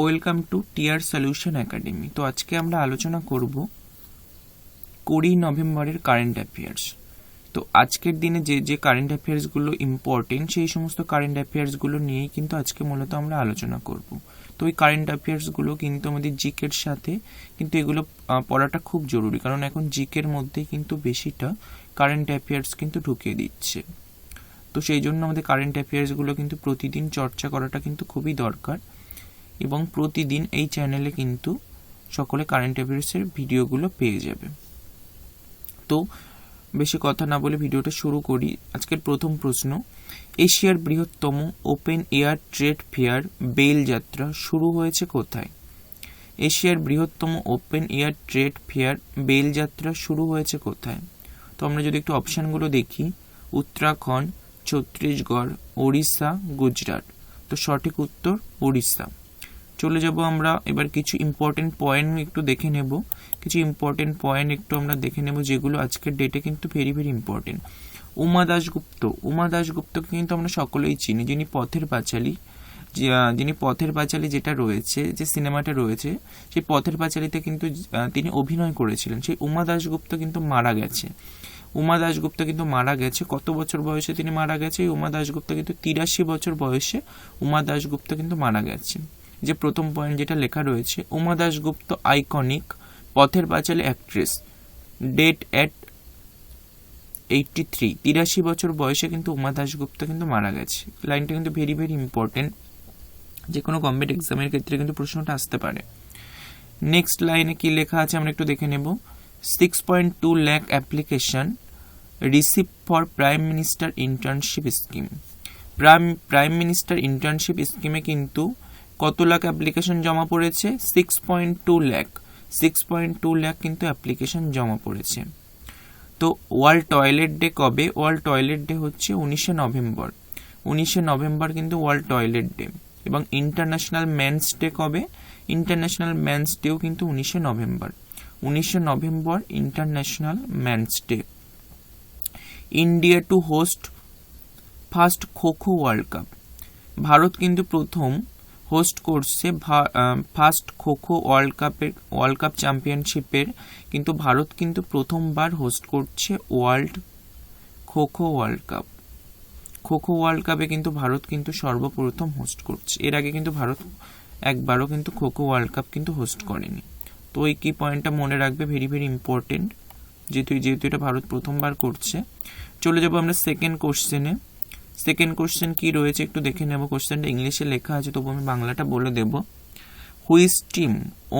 Welcome to tier solution academy. তো আজকে আমরা আলোচনা করব কুড়ি নভেম্বরের কারেন্ট অ্যাফেয়ার্স তো আজকের দিনে যে যে কারেন্ট অ্যাফেয়ার্সগুলো ইম্পর্টেন্ট সেই সমস্ত কারেন্ট অ্যাফেয়ার্সগুলো নিয়েই কিন্তু আজকে মূলত আমরা আলোচনা করব। তো ওই কারেন্ট অ্যাফেয়ার্সগুলো কিন্তু আমাদের জিকের সাথে কিন্তু এগুলো পড়াটা খুব জরুরি, কারণ এখন জিকের মধ্যে কিন্তু বেশিটা কারেন্ট অ্যাফেয়ার্স কিন্তু ঢুকিয়ে দিচ্ছে। তো সেই জন্য আমাদের কারেন্ট অ্যাফেয়ার্সগুলো কিন্তু প্রতিদিন চর্চা করাটা কিন্তু খুবই দরকার। এবং প্রতিদিন এই চ্যানেলে কিন্তু সকলে কারেন্ট অ্যাফেয়ার্সের ভিডিওগুলো পেয়ে যাবে। তো বেশি কথা না বলে ভিডিওটা শুরু করি। আজকের প্রথম প্রশ্ন, এশিয়ার বৃহত্তম open air trade fair bell যাত্রা শুরু হয়েছে কোথায়? এশিয়ার বৃহত্তম open air trade fair bell যাত্রা শুরু হয়েছে কোথায়? তো আমরা যদি একটু অপশানগুলো দেখি, উত্তরাখণ্ড, ছত্তিশগড়, ওড়িশা, গুজরাট। তো সঠিক উত্তর, ওড়িশা। চলে যাব আমরা। এবার কিছু ইম্পর্টেন্ট পয়েন্ট একটু দেখে নেব। কিছু ইম্পর্টেন্ট পয়েন্ট একটু আমরা দেখে নেব যেগুলো আজকের ডেটে কিন্তু very very important Uma Dasgupta. Uma দাশগুপ্তকে কিন্তু আমরা সকলেই চিনি, যিনি পথের পাঁচালী। যিনি পথের পাঁচালী যেটা রয়েছে, যে সিনেমাটা রয়েছে, সেই পথের পাঁচালীতে কিন্তু তিনি অভিনয় করেছিলেন। সেই উমা দাশগুপ্ত কিন্তু মারা গেছে। উমা দাশগুপ্ত কিন্তু মারা গেছে। কত বছর বয়সে তিনি মারা গেছে? এই উমা দাশগুপ্ত কিন্তু তিরাশি বছর বয়সে উমা দাশগুপ্ত কিন্তু মারা গেছে। যে প্রথম পয়েন্ট যেটা লেখা রয়েছে, Uma Dasgupta iconic Pather Panchali actress dead at eighty three তিরাশি বছর বয়সে কিন্তু উমা দাশগুপ্ত কিন্তু মারা গেছে। লাইনটা কিন্তু ভেরি ভেরি ইম্পর্টেন্ট যে কোনো গভর্নমেন্ট এক্সামের ক্ষেত্রে কিন্তু প্রশ্নটা আসতে পারে। নেক্সট লাইনে কি লেখা আছে আমরা একটু দেখে নেব। Six point two lakh application receive for prime minister internship scheme prime prime minister internship স্কিমে কিন্তু কত লাখ অ্যাপ্লিকেশন জমা পড়েছে? Six point two lakh six point two lakh কিন্তু অ্যাপ্লিকেশন জমা পড়েছে। তো ওয়ার্ল্ড টয়লেট ডে কবে? ওয়ার্ল্ড টয়লেট ডে হচ্ছে উনিশে নভেম্বর। উনিশে নভেম্বর কিন্তু ওয়ার্ল্ড টয়লেট ডে। এবং ইন্টারন্যাশনাল মেন্স ডে কবে? ইন্টারন্যাশনাল মেন্স ডেও কিন্তু উনিশে নভেম্বর। উনিশে November international men's day. India to host first kho kho world cup Bharat কিন্তু প্রথম হোস্ট করছে ফার্স্ট খোখো ওয়ার্ল্ড কাপের ওয়ার্ল্ড কাপ চ্যাম্পিয়নশিপের কিন্তু ভারত কিন্তু প্রথমবার হোস্ট করছে world kho kho world cup kho kho world কাপে কিন্তু ভারত কিন্তু সর্বপ্রথম হোস্ট করছে। এর আগে কিন্তু ভারত একবারও কিন্তু খোখো ওয়ার্ল্ড কাপ কিন্তু হোস্ট করেনি। তো এই কি পয়েন্টটা মনে রাখবে? ভেরি ভেরি ইম্পর্টেন্ট যেহেতু যেহেতু এটা ভারত প্রথমবার করছে। চলে যাব আমরা সেকেন্ড কোশ্চেনে সেকেন্ড কোশ্চেন কি রয়েছে একটু দেখে নেব। কোশ্চেনটা ইংলিশে লেখা আছে, তবু আমি বাংলাটা বলে দেব। Which team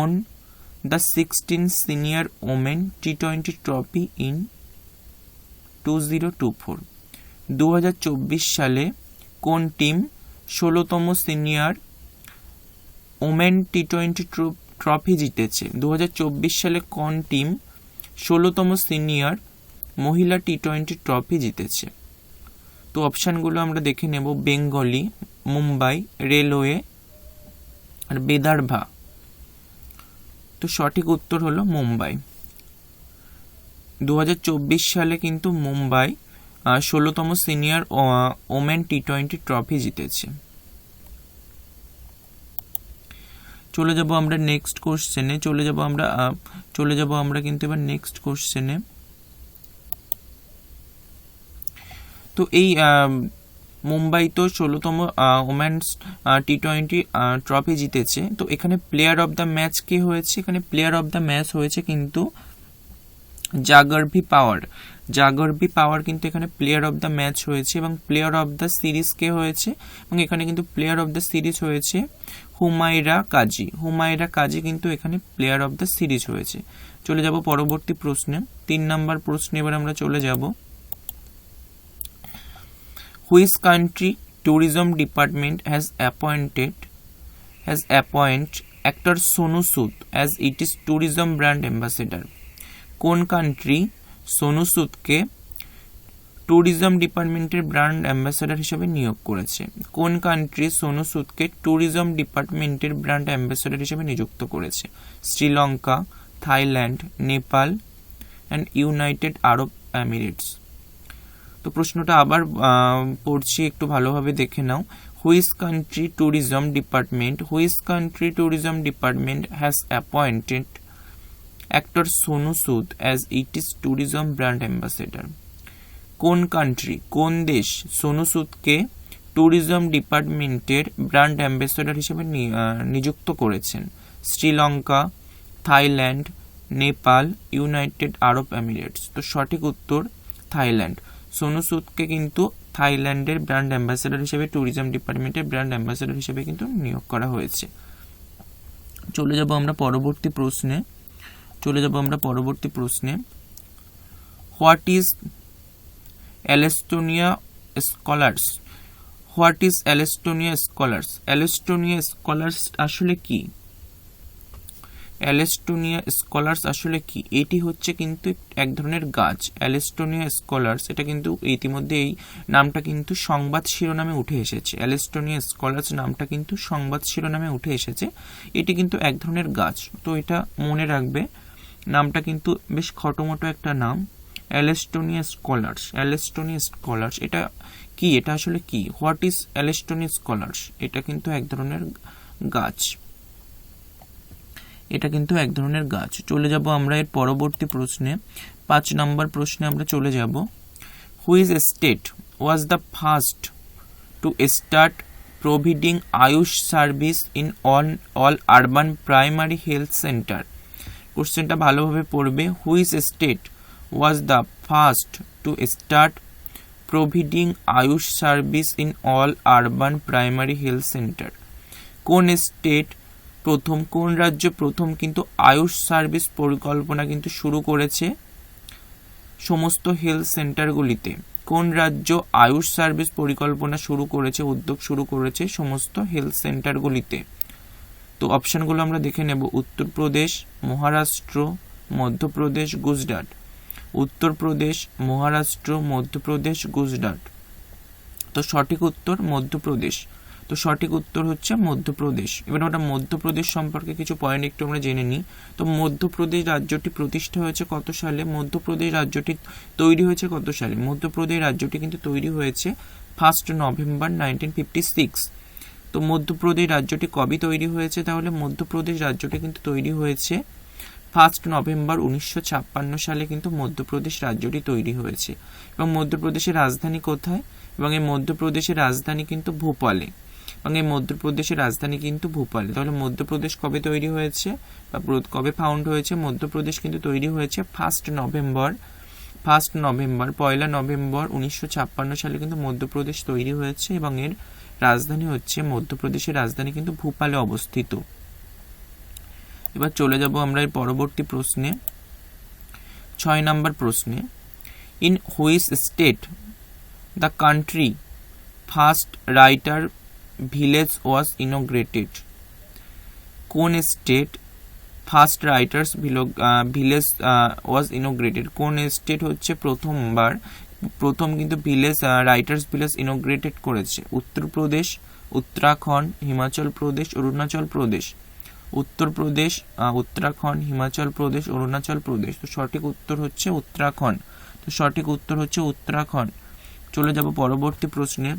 won the sixteen senior women T twenty trophy in two zero two four দু হাজার চব্বিশ সালে কোন টিম ষোলোতম senior women T twenty trophy জিতেছে? দু হাজার চব্বিশ সালে কোন টিম ষোলোতম সিনিয়র মহিলা টি টোয়েন্টি ট্রফি জিতেছে? তো অপশানগুলো আমরা দেখে নেব। বেঙ্গলি, মুম্বাই, রেলওয়ে আর বেদারভা। তো সঠিক উত্তর হলো মুম্বাই। দু হাজার চব্বিশ সালে কিন্তু মুম্বাই ষোলোতম senior women T twenty trophy জিতেছে। চলে যাব আমরা নেক্সট কোশ্চেনে, চলে যাব আমরা চলে যাব আমরা কিন্তু এবার নেক্সট কোশ্চেনে। তো এই মুম্বাই তো ষোলোতম ওমেন্স টি টোয়েন্টি ট্রফি জিতেছে। তো এখানে প্লেয়ার অফ দ্য ম্যাচ কে হয়েছে? এখানে প্লেয়ার অফ দ্য ম্যাচ হয়েছে কিন্তু জাগরভি পাওয়ার। জাগরভি পাওয়ার কিন্তু এখানে প্লেয়ার অফ দ্য ম্যাচ হয়েছে এবং প্লেয়ার অফ দ্য সিরিজ কে হয়েছে এবং এখানে কিন্তু প্লেয়ার অফ দ্য সিরিজ হয়েছে হুমায়রা কাজী। হুমায়রা কাজী কিন্তু এখানে প্লেয়ার অফ দ্য সিরিজ হয়েছে। চলে যাব পরবর্তী প্রশ্নে। তিন নাম্বার প্রশ্নে এবার আমরা চলে যাব। Country tourism department has appointed has appoint actor Sonu Sood as it is tourism brand ambassador কোন কান্ট্রি সোনু সুদকে ট্যুরিজম ডিপার্টমেন্টের ব্র্যান্ড অ্যাম্বাসেডার হিসেবে নিয়োগ করেছে? কোন কান্ট্রি সোনু সুদকে ট্যুরিজম ডিপার্টমেন্টের ব্র্যান্ড অ্যাম্বাসেডার হিসেবে নিযুক্ত করেছে? Sri Lanka, Thailand, Nepal and United Arab Emirates তো প্রশ্নটা আবার পড়ছি, একটু ভালোভাবে দেখে নাও। Which country tourism department which country tourism department has appointed actor Sonu Sood as it is tourism brand ambassador কোন কান্ট্রি কোন দেশ? সোনু সুদকে ট্যুরিজম ডিপার্টমেন্টের ব্র্যান্ড অ্যাম্বাসেডর হিসেবে নিযুক্ত করেছেন। Sri Lanka, Thailand, Nepal, United Arab Emirates. তো সঠিক উত্তর থাইল্যান্ড। সোনু সুদকে কিন্তু থাইল্যান্ডের ব্র্যান্ড অ্যাম্বাসেডর হিসেবে ট্যুরিজম ডিপার্টমেন্টের ব্র্যান্ড অ্যাম্বাসেডর হিসেবে কিন্তু নিয়োগ করা হয়েছে। চলে যাব আমরা পরবর্তী প্রশ্নে। চলে যাব আমরা পরবর্তী প্রশ্নে। What is alstonia scholaris? What is alstonia scholaris? Alstonia scholaris আসলে কি? অ্যালেস্টোনিয়া স্কলার্স আসলে কি? এটি হচ্ছে কিন্তু এক ধরনের গাছ। অ্যালেস্টোনিয়া স্কলার্স, এটা কিন্তু ইতিমধ্যে এই নামটা কিন্তু সংবাদ শিরোনামে উঠে এসেছে। অ্যালেস্টোনিয়া স্কলার্স নামটা কিন্তু সংবাদ শিরোনামে উঠে এসেছে। এটি কিন্তু এক ধরনের গাছ। তো এটা মনে রাখবে, নামটা কিন্তু বেশ খটোমটো একটা নাম। অ্যালেস্টোনিয়া স্কলার্স অ্যালেস্টোনিয়া স্কলার্স, এটা কি? এটা আসলে কি? What is alstonia scholaris? এটা কিন্তু এক ধরনের গাছ। এটা কিন্তু এক ধরনের গাছ। চলে যাব আমরা এর পরবর্তী প্রশ্নে। পাঁচ নম্বর প্রশ্নে আমরা চলে যাব। Which state was the first to start providing AYUSH service in all all urban primary health centre কোশ্চেনটা ভালোভাবে পড়বে। Which state was the first to start providing AYUSH service in all urban primary health centre কোন state প্রথম, কোন রাজ্য প্রথম কিন্তু Ayush service পরিকল্পনা কিন্তু শুরু করেছে? সমস্ত হেলথ সেন্টারগুলিতে। কোন রাজ্য আয়ুষ সার্ভিস পরিকল্পনা শুরু করেছে, উদ্যোগ শুরু করেছে? সমস্ত হেলথ সেন্টারগুলিতে। তো অপশনগুলো আমরা দেখে নেব। উত্তরপ্রদেশ, মহারাষ্ট্র, মধ্যপ্রদেশ, গুজরাট। উত্তরপ্রদেশ, মহারাষ্ট্র, মধ্যপ্রদেশ, গুজরাট। তো সঠিক উত্তর মধ্যপ্রদেশ। তো সঠিক উত্তর হচ্ছে মধ্যপ্রদেশ। এবার আমরা মধ্যপ্রদেশ সম্পর্কে কিছু পয়েন্ট একটু আমরা জেনে নিই। তো মধ্যপ্রদেশ রাজ্যটি প্রতিষ্ঠা হয়েছে কত সালে? মধ্যপ্রদেশ রাজ্যটি তৈরি হয়েছে কত সালে? মধ্যপ্রদেশ রাজ্যটি কিন্তু তৈরি হয়েছে first November nineteen fifty six তো মধ্যপ্রদেশ রাজ্যটি কবে তৈরি হয়েছে? তাহলে মধ্যপ্রদেশ রাজ্যটি কিন্তু তৈরি হয়েছে ফার্স্ট নভেম্বর উনিশশো ছাপ্পান্ন সালে কিন্তু মধ্যপ্রদেশ রাজ্যটি তৈরি হয়েছে। এবং মধ্যপ্রদেশের রাজধানী কোথায়? এবং এই মধ্যপ্রদেশের রাজধানী কিন্তু ভোপালে। এবং এই মধ্যপ্রদেশের রাজধানী কিন্তু ভোপালে। তাহলে মধ্যপ্রদেশ কবে তৈরি হয়েছে বা কবে ফাউন্ড হয়েছে? মধ্যপ্রদেশ কিন্তু তৈরি হয়েছে ফার্স্ট নভেম্বর ফার্স্ট নভেম্বর পয়লা নভেম্বর উনিশশো ছাপ্পান্ন সালে কিন্তু মধ্যপ্রদেশ তৈরি হয়েছে এবং এর রাজধানী হচ্ছে, মধ্যপ্রদেশের রাজধানী কিন্তু ভোপালে অবস্থিত। এবার চলে যাব আমরা এর পরবর্তী প্রশ্নে। ছয় নম্বর প্রশ্নে। In which state the country first writer village was inaugurated কোন state first writers village was inaugurated কোন স্টেট হচ্ছে প্রথমবার? প্রথম কিন্তু ভিলেজ রাইটার্স ভিলেজ ইনোগ্রেটেড করেছে। উত্তরপ্রদেশ উত্তরাখণ্ড, হিমাচল প্রদেশ, অরুণাচল প্রদেশ। উত্তরপ্রদেশ উত্তরাখণ্ড, হিমাচল প্রদেশ, অরুণাচল প্রদেশ। তো সঠিক উত্তর হচ্ছে উত্তরাখণ্ড। তো সঠিক উত্তর হচ্ছে উত্তরাখণ্ড। চলে যাব পরবর্তী প্রশ্নে।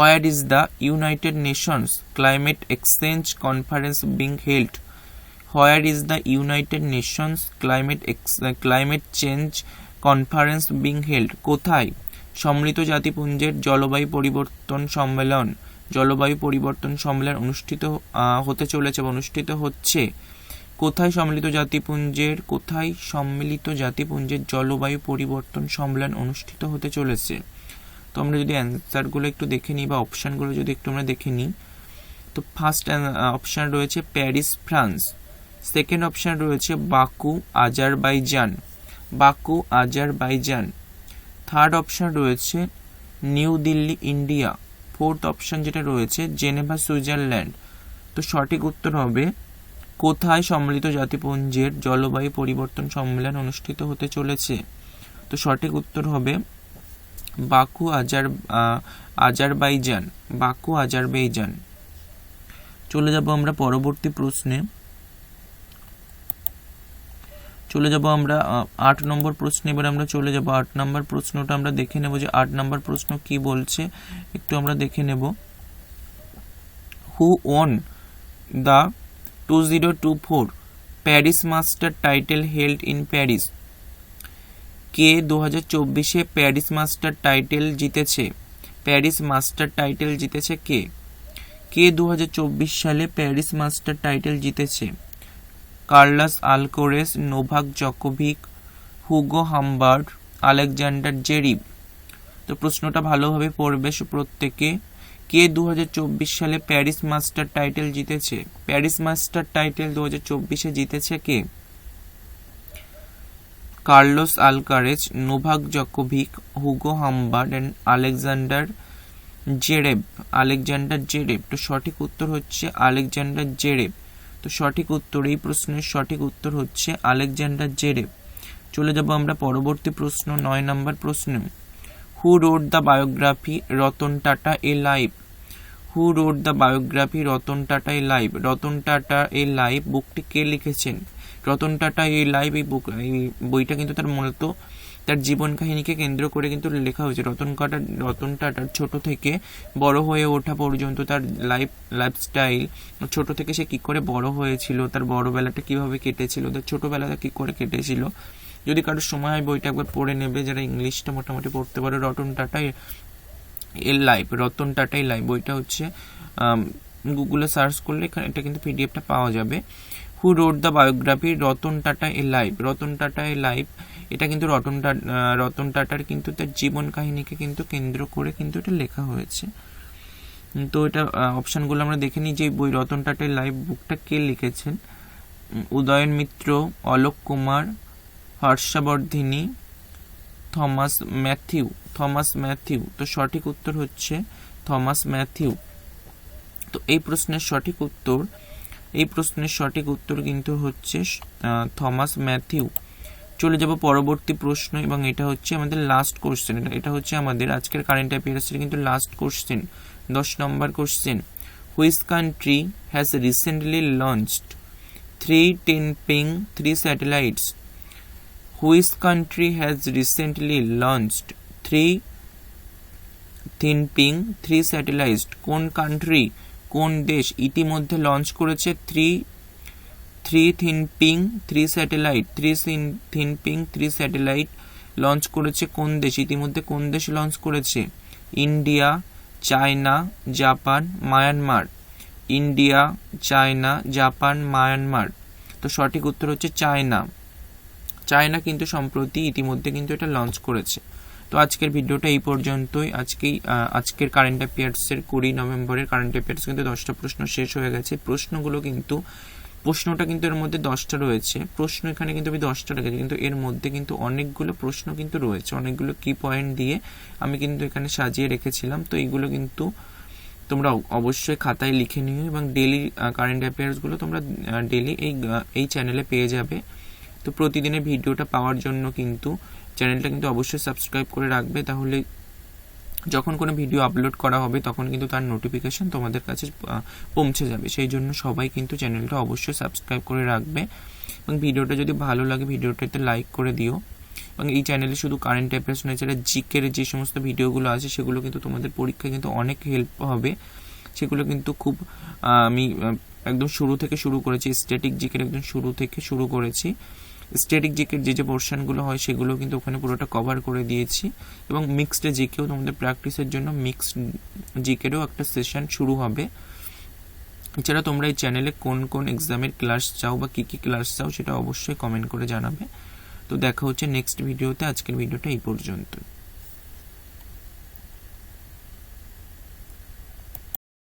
Where is the United Nations climate exchange conference being held where is the United Nations climate climate change conference being held কোথায়? সম্মিলিত জাতিপুঞ্জের জলবায়ু পরিবর্তন সম্মেলন। জলবায়ু পরিবর্তন সম্মেলন অনুষ্ঠিত হতে চলেছে বা অনুষ্ঠিত হচ্ছে। কোথায় সম্মিলিত জাতিপুঞ্জের, কোথায় সম্মিলিত জাতিপুঞ্জের জলবায়ু পরিবর্তন সম্মেলন অনুষ্ঠিত হতে চলেছে? তো আমরা যদি অ্যান্সারগুলো একটু দেখে নিই বা অপশানগুলো যদি একটু আমরা দেখে নিই, তো ফার্স্ট অপশান রয়েছে প্যারিস ফ্রান্স সেকেন্ড অপশান রয়েছে Baku Azerbaijan Baku Azerbaijan third option রয়েছে New Delhi India fourth option যেটা রয়েছে জেনেভা সুইজারল্যান্ড তো সঠিক উত্তর হবে কোথায় সম্মিলিত জাতিপুঞ্জের জলবায়ু পরিবর্তন সম্মেলন অনুষ্ঠিত হতে চলেছে? তো সঠিক উত্তর হবে বাকু আজার আজারবাইজান, বাকু আজারবাইজান। চলে যাব আমরা পরবর্তী প্রশ্নে। চলে যাব আমরা আট নম্বর প্রশ্ন। এবার আমরা চলে যাব আট নম্বর প্রশ্নটা। আমরা দেখে নেব যে আট নম্বর প্রশ্ন কি বলছে। একটু আমরা দেখে নেব। Who won the two zero two four Paris master title held in Paris কে দু হাজার চব্বিশে প্যারিস মাস্টার টাইটেল জিতেছে? প্যারিস মাস্টার টাইটেল জিতেছে কে? কে দু হাজার চব্বিশ সালে প্যারিস মাস্টার টাইটেল জিতেছে? Carlos Alcaraz, Novak Djokovic, Hugo Humbert, Alexander Zverev. তো প্রশ্নটা ভালোভাবে পড়বে প্রত্যেকে। কে দু হাজার চব্বিশ সালে প্যারিস মাস্টার টাইটেল জিতেছে? প্যারিস মাস্টার টাইটেল দু হাজার জিতেছে কে? Carlos Alcaraz, Novak Djokovic, Hugo Humbert and Alexander Zverev. Alexander Zverev, তো সঠিক উত্তর হচ্ছে আলেকজান্ডার জেরেব। তো সঠিক উত্তর, এই প্রশ্নের সঠিক উত্তর হচ্ছে আলেকজান্ডার জেরেব। চলে যাব আমরা পরবর্তী প্রশ্ন, নয় নম্বর প্রশ্ন। Who wrote the biography Ratan Tata a life? Who wrote the biography Ratan Tata a life? Ratan Tata a life, বুকটি কে লিখেছেন? রতন টাটা এই লাইভ এই বুক এই বইটা কিন্তু তার মূলত তার জীবন কাহিনীকে কেন্দ্র করে কিন্তু লেখা হয়েছে। রতন টাটা রতন টাটার ছোট থেকে বড় হয়ে ওঠা পর্যন্ত তার লাইফ লাইফস্টাইল ছোট থেকে সে কি করে বড় হয়েছিল, তার বড়বেলাটা কীভাবে কেটেছিল, তার ছোটবেলাটা কি করে কেটেছিল। যদি কারোর সময় হয় বইটা একবার পড়ে নেবে, যারা ইংলিশটা মোটামুটি পড়তে পারে, রতন টাটা এর লাইভ রতন টাটাই লাইভ বইটা হচ্ছে গুগলে সার্চ করলে এখানে এটা কিন্তু পিডিএফটা পাওয়া যাবে। Who wrote the biography Ratan Tata a life Ratan Tata a life এটা কিন্তু রতন রতন টাটার কিন্তু তার জীবন কাহিনীকে কিন্তু কেন্দ্র করে কিন্তু এটা লেখা হয়েছে। তো এটা অপশানগুলো আমরা দেখে নিই যে বই রতন টাটার লাইভ বুকটা কে লিখেছেন। Udayan Mitra, Alok Kumar, হর্ষবর্ধিনী, Thomas Matthew Thomas Matthew. তো সঠিক উত্তর হচ্ছে থমাস ম্যাথিউ। তো এই প্রশ্নের সঠিক উত্তর এই প্রশ্নের সঠিক উত্তর কিন্তু হচ্ছে থমাস ম্যাথিউ। চলে যাব পরবর্তী প্রশ্ন এবং এটা হচ্ছে আমাদের লাস্ট কোশ্চেন এটা হচ্ছে আমাদের আজকের কারেন্ট অ্যাফেয়ার্সের কিন্তু লাস্ট কোশ্চেন দশ নম্বর question which country has recently launched three Tianping three satellites which country has recently launched three Tianping three satellite কোন কান্ট্রি কোন দেশ ইতিমধ্যে লঞ্চ করেছে three three Tianping three satellite three Tianping three satellite launch করেছে কোন দেশ? ইতিমধ্যে কোন দেশ লঞ্চ করেছে? India China Japan Myanmar India China Japan Myanmar তো সঠিক উত্তর হচ্ছে চায়না চায়না কিন্তু সম্প্রতি ইতিমধ্যে কিন্তু এটা লঞ্চ করেছে। তো আজকের ভিডিওটা এই পর্যন্তই। আজকেই আজকের কারেন্ট অ্যাফেয়ার্সের কুড়ি নভেম্বরের কারেন্ট অ্যাফেয়ার্স কিন্তু দশটা প্রশ্ন শেষ হয়ে গেছে। প্রশ্নগুলো কিন্তু, প্রশ্নটা কিন্তু এর মধ্যে দশটা রয়েছে। প্রশ্ন এখানে কিন্তু আমি দশটা রেখেছি, কিন্তু এর মধ্যে কিন্তু অনেকগুলো প্রশ্ন কিন্তু রয়েছে। অনেকগুলো কি পয়েন্ট দিয়ে আমি কিন্তু এখানে সাজিয়ে রেখেছিলাম। তো এইগুলো কিন্তু তোমরা অবশ্যই খাতায় লিখে নিও এবং ডেলি কারেন্ট অ্যাফেয়ার্সগুলো তোমরা ডেলি এই এই চ্যানেলে পেয়ে যাবে। তো প্রতিদিনের ভিডিওটা পাওয়ার জন্য কিন্তু চ্যানেলটা কিন্তু অবশ্যই সাবস্ক্রাইব করে রাখবে, তাহলে যখন কোনো ভিডিও আপলোড করা হবে, তখন কিন্তু তার নোটিফিকেশন তোমাদের কাছে পৌঁছে যাবে। সেই জন্য সবাই কিন্তু চ্যানেলটা অবশ্যই সাবস্ক্রাইব করে রাখবে। এবং ভিডিওটা যদি ভালো লাগে, ভিডিওটাতে লাইক করে দিও। এবং এই চ্যানেলে শুধু কারেন্ট অ্যাফেয়ার্স নয় এছাড়া জিকের যে সমস্ত ভিডিওগুলো আছে, সেগুলো কিন্তু তোমাদের পরীক্ষায় কিন্তু অনেক হেল্প হবে। সেগুলো কিন্তু খুব আমি একদম শুরু থেকে শুরু করেছি স্ট্যাটিক জিকের একদম শুরু থেকে শুরু করেছি। স্ট্যাটিক জিকের যে যে পোর্শনগুলো হয় সেগুলো কিন্তু ওখানে পুরোটা কভার করে দিয়েছি। এবং মিক্সড জিকেও তোমাদের প্র্যাকটিসের জন্য মিক্সড জিকেরও একটা সেশন শুরু হবে। এছাড়া তোমরা এই চ্যানেলে কোন কোন এক্সামের ক্লাস চাও বা কী কী ক্লাস চাও সেটা অবশ্যই কমেন্ট করে জানাবে। তো দেখা হচ্ছে নেক্সট ভিডিওতে আজকের ভিডিওটা এই পর্যন্ত